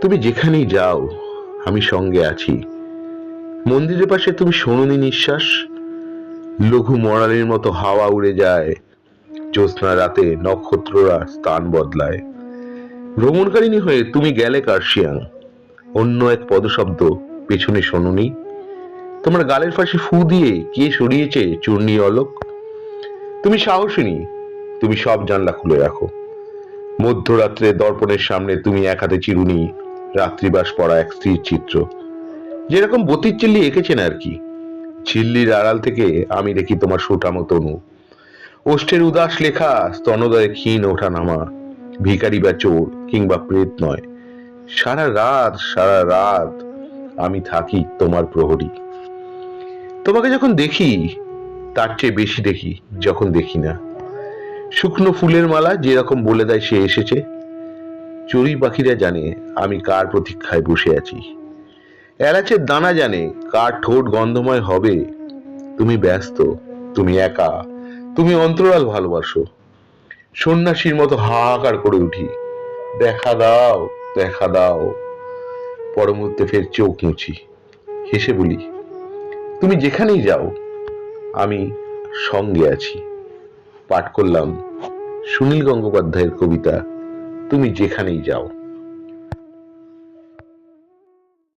তুমি যেখানেই যাও, আমি সঙ্গে আছি। মন্দিরের পাশে তুমি শোনোনি নিঃশ্বাস? লঘু মরালের মতো হাওয়া উড়ে যায়। জ্যোৎস্না রাতে নক্ষত্ররা স্থান বদলায়। ভ্রমণকারিণী হয়ে তুমি গেলে কার্শিয়াং অন্য এক পদশব্দ পেছনে শোনোনি? তোমার গালের পাশে ফু দিয়ে কে সরিয়েছে চূর্ণি অলোক? তুমি সাহসিনী, তুমি সব জানলা খুলে রাখো। মধ্যরাত্রে দর্পণের সামনে তুমি এক হাতে চিরুনি রাত্রিবাস পড়া এক স্ত্রীর চিত্র। যেরকম বতির চিল্লি এঁকেছেন আর কি। চিল্লির আড়াল থেকে আমি দেখি তোমার সুটামো তনু। ওষ্ঠের উদাস লেখা, স্তনদয়ে ক্ষীণ ওঠা নামা, ভিখারি বা চোর কিংবা প্রেত নয়। সারা রাত সারা রাত আমি থাকি তোমার প্রহরী। তোমাকে যখন দেখি, তার চেয়ে বেশি দেখি, যখন দেখি না। শুকনো ফুলের মালা যেরকম বলে দেয় সে এসেছে। চড়ুই পাখিরা জানে আমি কার প্রতীক্ষায় বসে আছি। এলাচের দানা জানে কার ঠোঁট গন্ধময় হবে। তুমি ব্যস্ত, তুমি একা, তুমি অন্তরাল ভালোবাসো। সন্ন্যাসীর মতো হাহাকার করে উঠি। দেখা দাও দেখা দাও। পর মুহূর্তে ফের চোখ মুছি। হেসে বলি, তুমি যেখানেই যাও, আমি সঙ্গে আছি। পাঠ করলাম সুনীল গঙ্গোপাধ্যায়ের কবিতা তুমি যেখানেই যাও।